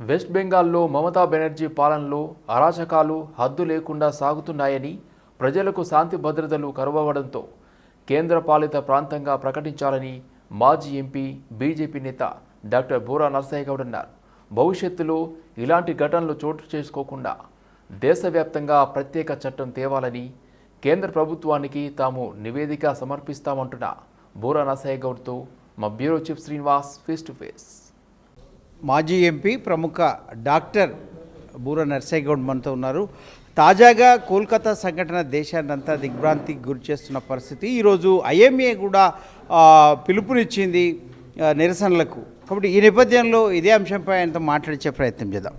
West బెంగాల్లో మమతా బెనర్జీ పాలనలో అరాచకాలు హద్దు లేకుండా సాగుతున్నాయని ప్రజలకు శాంతి భద్రతలు కరువవడంతో కేంద్రపాలిత ప్రాంతంగా ప్రకటించాలని మాజీ ఎంపీ బీజేపీ నేత డాక్టర్ బూరా నర్సయ్య గౌడ్ అన్నారు. భవిష్యత్తులో ఇలాంటి ఘటనలు చోటు చేసుకోకుండా దేశవ్యాప్తంగా ప్రత్యేక చట్టం తేవాలని కేంద్ర ప్రభుత్వానికి తాము నివేదిక సమర్పిస్తామంటున్న బూరా నర్సయ్య గౌడ్తో మా bureau chief Srinivas face to face. మాజీ ఎంపీ ప్రముఖ డాక్టర్ బూర నర్సేగౌడ్ మనతో ఉన్నారు. తాజాగా కోల్కతా సంఘటన దేశాన్నంతా దిగ్భ్రాంతికి గురి చేస్తున్న పరిస్థితి. ఈరోజు ఐఎంఏ కూడా పిలుపునిచ్చింది నిరసనలకు. కాబట్టి ఈ నేపథ్యంలో ఇదే అంశంపై ఆయనతో మాట్లాడించే ప్రయత్నం చేద్దాం.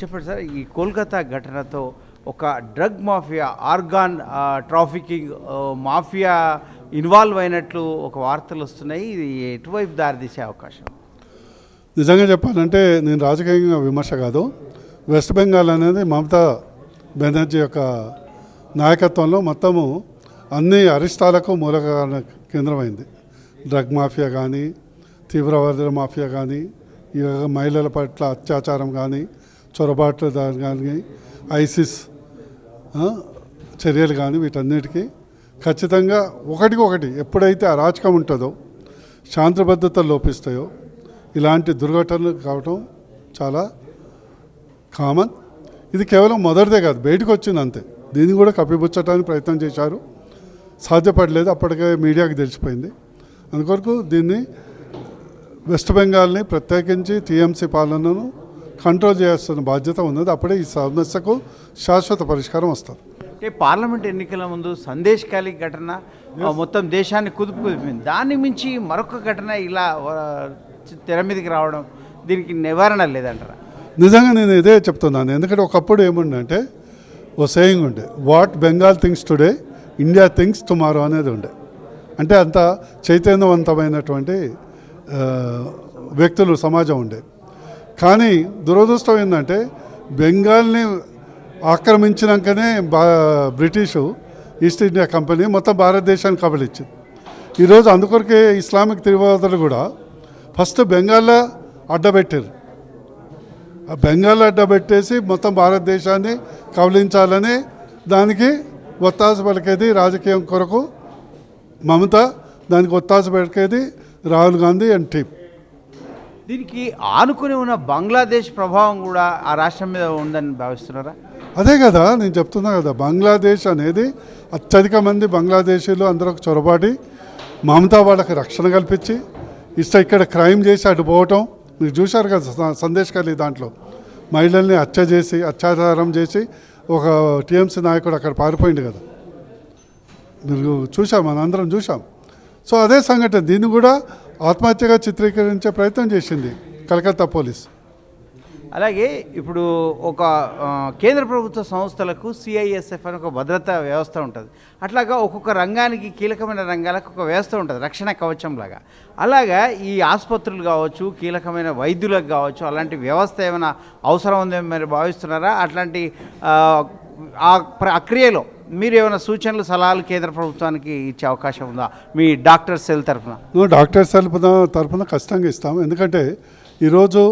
చెప్పండి సార్ ఈ కోల్కతా ఘటనతో ఒక drug mafia organ trafficking mafia involve అయినట్లు ఒక వార్తలు వస్తున్నాయి. ఇది ఎటువైపు దారితీసే అవకాశం? నిజంగా చెప్పాలంటే నేను రాజకీయంగా విమర్శ కాదు. వెస్ట్ బెంగాల్ అనేది మమతా బెనర్జీ యొక్క నాయకత్వంలో మొత్తము అన్ని అరిష్టాలకు మూల కేంద్రమైంది. డ్రగ్ మాఫియా కానీ తీవ్రవాదుల మాఫియా కానీ ఈ మహిళల పట్ల అత్యాచారం కానీ చొరబాట్లు దాని కానీ ఐసిస్ చర్యలు కానీ వీటన్నిటికీ ఖచ్చితంగా ఒకటికి ఒకటి ఎప్పుడైతే అరాచకం ఉంటుందో శాంతి భద్రతలు లోపిస్తాయో ఇలాంటి దుర్ఘటనలు కావటం చాలా కామన్. ఇది కేవలం మొదటిదే కాదు బయటకు వచ్చింది అంతే. దీన్ని కూడా కప్పిపుచ్చటానికి ప్రయత్నం చేశారు. సాధ్యపడలేదు అప్పటికే మీడియాకి తెలిసిపోయింది. అందుకొరకు దీన్ని వెస్ట్ బెంగాల్ని ప్రత్యేకించి టీఎంసీ పాలనను కంట్రోల్ చేయాల్సిన బాధ్యత ఉన్నది. అప్పుడే ఈ సమస్యకు శాశ్వత పరిష్కారం వస్తుంది. అంటే పార్లమెంట్ ఎన్నికల ముందు సందేశకాలి ఘటన ఆ, మొత్తం దేశాన్ని కుదుపు కుదిపింది దాన్ని మించి మరొక ఘటన ఇలా తెర మీదకి రావడం దీనికి నివారణ లేదంటారా? నిజంగా నేను ఇదే చెప్తున్నాను. ఎందుకంటే ఒకప్పుడు ఏముండే ఓ సేయింగ్ ఉండే what Bengal thinks today India thinks tomorrow అనేది ఉండే. అంటే అంత చైతన్యవంతమైనటువంటి వ్యక్తులు సమాజం ఉండే. కానీ దురదృష్టం ఏంటంటే బెంగాల్ని ఆక్రమించినాకనే బా బ్రిటిషు ఈస్ట్ ఇండియా కంపెనీ మొత్తం భారతదేశానికి కబలిచ్చింది ఈరోజు అందుకొరకే ఇస్లామిక్ తీవ్రవాదులు కూడా ఫస్ట్ బెంగాల్లో అడ్డబెట్టారు ఆ బెంగాల్ అడ్డబెట్టేసి మొత్తం భారతదేశాన్ని కబలించాలని దానికి ఒత్తాస పలికేది రాజకీయం కొరకు మమత దానికి ఒత్తాస పలికేది రాహుల్ గాంధీ అండ్ టీమ్. దీనికి ఆనుకుని ఉన్న బంగ్లాదేశ్ ప్రభావం కూడా ఆ రాష్ట్రం మీద ఉందని భావిస్తున్నారా? అదే కదా నేను చెప్తున్నా కదా బంగ్లాదేశ్ అనేది అత్యధిక మంది బంగ్లాదేశీలు అందరూ చొరబాటి మమతా వాళ్ళకి రక్షణ కల్పించి ఇష్ట ఇక్కడ క్రైమ్ చేసి అటు పోవటం మీరు చూశారు కదా సందేశ్ ఖాళీ దాంట్లో. మహిళల్ని హత్య చేసి అత్యాచారం చేసి ఒక టీఎంసీ నాయకుడు అక్కడ పారిపోయింది కదా. మీరు చూసాం మన అందరం చూసాం సో అదే సంఘటన దీన్ని కూడా ఆత్మహత్యగా చిత్రీకరించే ప్రయత్నం చేసింది కలకత్తా పోలీస్. అలాగే ఇప్పుడు ఒక కేంద్ర ప్రభుత్వ సంస్థలకు సిఐఎస్ఎఫ్ అని ఒక భద్రతా వ్యవస్థ ఉంటుంది. అట్లాగా ఒక్కొక్క రంగానికి కీలకమైన రంగాలకు ఒక వ్యవస్థ ఉంటుంది రక్షణ కవచం లాగా. అలాగా ఈ ఆసుపత్రులు కావచ్చు కీలకమైన వైద్యులకు కావచ్చు అలాంటి వ్యవస్థ ఏమైనా అవసరం ఉందేమో మీరు భావిస్తున్నారా? అట్లాంటి ఆ, ప్రక్రియలో మీరు ఏమైనా సూచనలు సలహాలు కేంద్ర ప్రభుత్వానికి ఇచ్చే అవకాశం ఉందా? మీ డాక్టర్ సెల్ తరఫున. డాక్టర్ సెల్ తరపున ఖచ్చితంగా ఇస్తాము. ఎందుకంటే ఈరోజు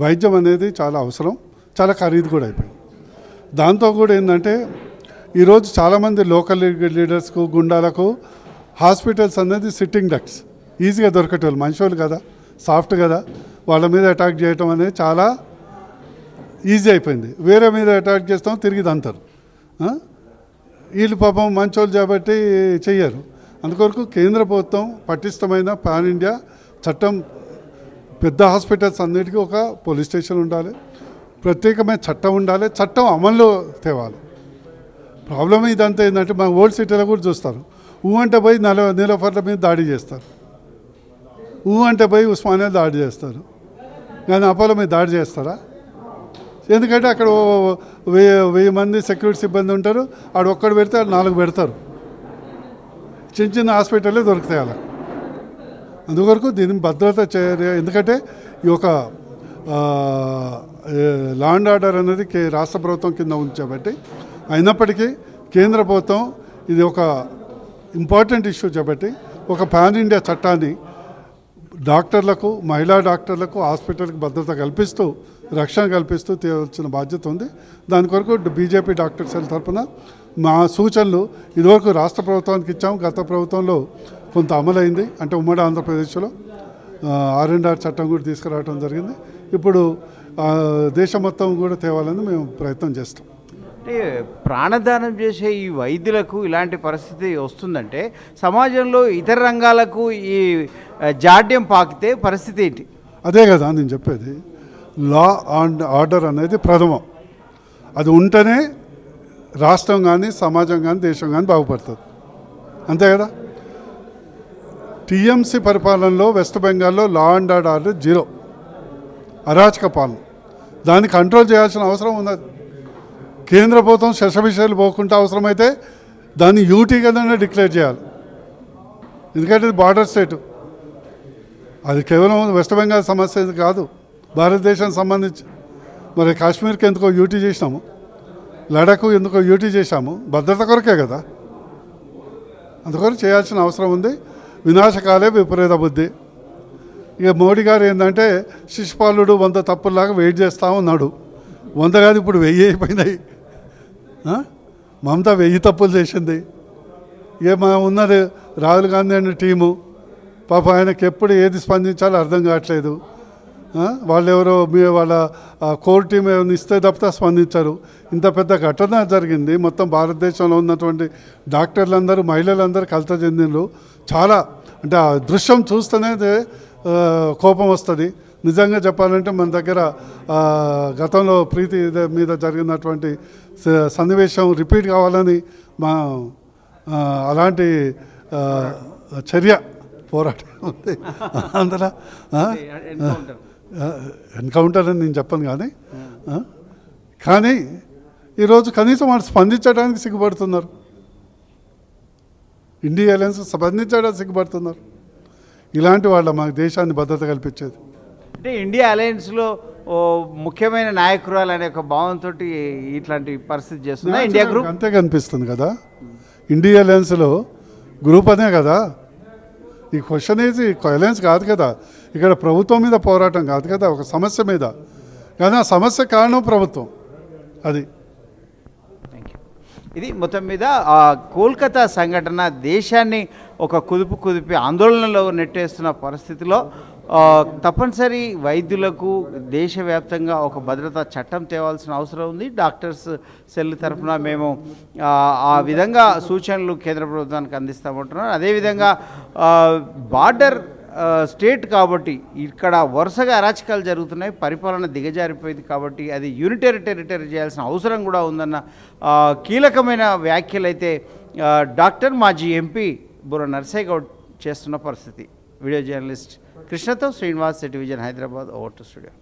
వైద్యం అనేది చాలా అవసరం చాలా ఖరీదు కూడా అయిపోయింది. దాంతో కూడా ఏంటంటే ఈరోజు చాలామంది లోకల్ లీడర్స్కు గుండాలకు హాస్పిటల్స్ అనేది సిట్టింగ్ డక్స్ ఈజీగా దొరకటోళ్ళు మనుషులు కదా సాఫ్ట్ కదా వాళ్ళ మీద అటాక్ చేయటం అనేది చాలా ఈజీ అయిపోయింది. వేరే మీద అటాక్ చేస్తాం తిరిగి దంతారు. వీళ్ళు పాపం మంచోళ్ళు కాబట్టి చెయ్యరు. అందుకొరకు కేంద్ర ప్రభుత్వం పటిష్టమైన పాన్ ఇండియా చట్టం పెద్ద హాస్పిటల్స్ అన్నిటికీ ఒక పోలీస్ స్టేషన్ ఉండాలి. ప్రత్యేకమైన చట్టం ఉండాలి. చట్టం అమల్లో తేవాలి. ప్రాబ్లం ఇదంతా ఏంటంటే మన ఓల్డ్ సిటీలో కూడా చూస్తారు. ఊ అంటే పోయి నెల నీలఫర్ల మీద దాడి చేస్తారు. ఊ అంటే పోయి ఉస్మానియా దాడి చేస్తారు. కానీ అపోలో మీద దాడి చేస్తారా? ఎందుకంటే అక్కడ వెయ్యి వెయ్యి మంది సెక్యూరిటీ సిబ్బంది ఉంటారు. ఆడ ఒక్కడు పెడితే ఆడు నాలుగు పెడతారు. చిన్న చిన్న హాస్పిటల్లే దొరుకుతాయి అలా. అందువరకు దీని భద్రత చర్య. ఎందుకంటే ఈ యొక్క లా అండ్ ఆర్డర్ అనేది కే రాష్ట్ర ప్రభుత్వం కింద ఉంచబట్టి అయినప్పటికీ కేంద్ర ప్రభుత్వం ఇది ఒక ఇంపార్టెంట్ ఇష్యూ చేపట్టి ఒక పాన్ ఇండియా చట్టాన్ని డాక్టర్లకు మహిళా డాక్టర్లకు హాస్పిటల్కి భద్రత కల్పిస్తూ రక్షణ కల్పిస్తూ తీయవలసిన బాధ్యత ఉంది. దాని కొరకు బీజేపీ డాక్టర్స్ తరఫున మా సూచనలు ఇదివరకు రాష్ట్ర ప్రభుత్వానికి ఇచ్చాము. గత ప్రభుత్వంలో కొంత అమలైంది. అంటే ఉమ్మడి ఆంధ్రప్రదేశ్లో ఆర్ అండ్ ఆర్ చట్టం కూడా తీసుకురావడం జరిగింది. ఇప్పుడు దేశం మొత్తం కూడా తేవాలని మేము ప్రయత్నం చేస్తాం. అంటే ప్రాణదానం చేసే ఈ వైద్యులకు ఇలాంటి పరిస్థితి వస్తుందంటే సమాజంలో ఇతర రంగాలకు ఈ జాడ్యం పాకితే పరిస్థితి ఏంటి? అదే కదా నేను చెప్పేది. లా అండ్ ఆర్డర్ అనేది ప్రథమం. అది ఉంటేనే రాష్ట్రం కానీ సమాజం కానీ దేశం కానీ బాగుపడుతుంది. అంతే కదా? టీఎంసీ పరిపాలనలో వెస్ట్ బెంగాల్లో లా అండ్ ఆర్డర్ జీరో. అరాచక పాలన. దాన్ని కంట్రోల్ చేయాల్సిన అవసరం ఉన్నది. కేంద్ర ప్రభుత్వం శశభిషాలు పోకుండా అవసరమైతే దాన్ని యూటీ కిందనే డిక్లేర్ చేయాలి. ఎందుకంటే ఇది బార్డర్ స్టేటు అది కేవలం వెస్ట్ బెంగాల్ సమస్య కాదు? భారతదేశానికి సంబంధించి. మరి కాశ్మీర్కి ఎందుకో యూటీ చేసినాము? లడఖ్ ఎందుకో యూటీ చేశాము? భద్రత కొరకే కదా? అందుకొరకు చేయాల్సిన అవసరం ఉంది. వినాశకాలే విపరీత బుద్ధి. ఇక మోడీ గారు ఏంటంటే శిశుపాలుడు వంద తప్పుల్లాగా వెయిట్ చేస్తూ ఉన్నాడు. వంద కాదు ఇప్పుడు వెయ్యి అయిపోయినాయి. మమత వెయ్యి తప్పులు చేసింది. ఇక మా ఉన్నది రాహుల్ గాంధీ అనే టీము. పాప ఆయనకి ఎప్పుడు ఏది స్పందించాలో అర్థం కావట్లేదు. వాళ్ళెవరో మీ వాళ్ళ కోర్టు కోర్ టీం ఏమైనా ఇస్తే తప్పితే స్పందించారు. ఇంత పెద్ద ఘటన జరిగింది. మొత్తం భారతదేశంలో ఉన్నటువంటి డాక్టర్లందరూ మహిళలందరూ కలత చెందిండ్రు. చాలా అంటే ఆ దృశ్యం చూస్తేనే కోపం వస్తుంది. నిజంగా చెప్పాలంటే మన దగ్గర గతంలో ప్రీతి మీద జరిగినటువంటి స- సన్నివేశం రిపీట్ కావాలని మా అలాంటి చర్య పోరాటం ఉంది. అందులో ఎన్కౌంటర్. అని నేను చెప్పను కానీ? కానీ ఈరోజు కనీసం వాళ్ళు స్పందించడానికి సిగ్గుపడుతున్నారు. India alliance స్పందించడానికి సిగ్గుపడుతున్నారు. ఇలాంటి వాళ్ళ మా దేశాన్ని భద్రత కల్పించేది. అంటే ఇండియా అలయన్స్లో ఓ ముఖ్యమైన నాయకురాలు అనే ఒక భావంతో ఇట్లాంటి పరిస్థితి చేస్తుందా ఇండియా గ్రూప్? అంతే కనిపిస్తుంది కదా. ఇండియా అలయన్స్లో గ్రూప్ అనే కదా. ఈ క్వశ్చన్ ఏది? అలయన్స్ కాదు కదా. ఇక్కడ ప్రభుత్వం మీద పోరాటం కాదు కదా ఒక సమస్య మీద. కానీ ఆ సమస్య కారణం ప్రభుత్వం. అది. థ్యాంక్ యూ ఇది మొత్తం మీద ఆ కోల్కతా సంఘటన దేశాన్ని ఒక కుదుపు కుదిపి ఆందోళనలో నెట్టేస్తున్న పరిస్థితిలో తప్పనిసరి వైద్యులకు దేశవ్యాప్తంగా ఒక భద్రతా చట్టం తేవాల్సిన అవసరం ఉంది. డాక్టర్స్ సెల్ తరఫున మేము ఆ, విధంగా సూచనలు కేంద్ర ప్రభుత్వానికి అందిస్తామంటున్నాం అదేవిధంగా బార్డర్ స్టేట్ కాబట్టి ఇక్కడ వరుసగా అరాచకాలు జరుగుతున్నాయి. పరిపాలన దిగజారిపోయింది కాబట్టి అది యూనిటరీ టెరిటరీ చేయాల్సిన అవసరం కూడా ఉందన్న కీలకమైన వ్యాఖ్యలు అయితే డాక్టర్ మాజీ ఎంపీ బుర్ర నర్సయ్య గౌడ్ చేస్తున్న పరిస్థితి. వీడియో జర్నలిస్ట్ కృష్ణతో Srinivas television Hyderabad over to studio.